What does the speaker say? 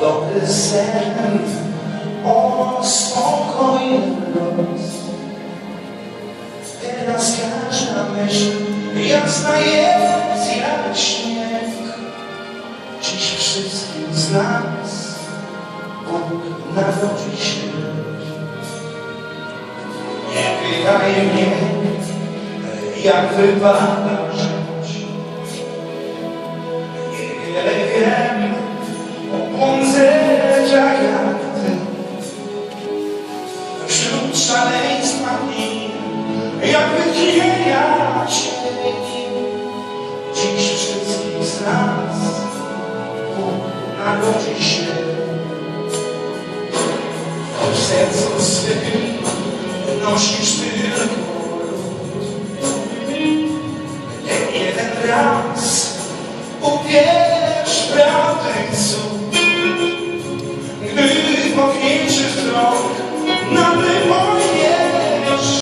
dobry sen, o spokojny los. Teraz każda myśl jasna jest jak śnieg. Dziś wszystkim z nas Bóg narodzi się. Nie pytaj mnie, jak wypada żyć. Niewiele wiem wśród szaleństwa dni, jak wytchnienia śmierci. Dziś wszystkich z nas Bóg narodzi się. W sercu swym nosisz tylko jeden raz. Ubierz prawdę słów.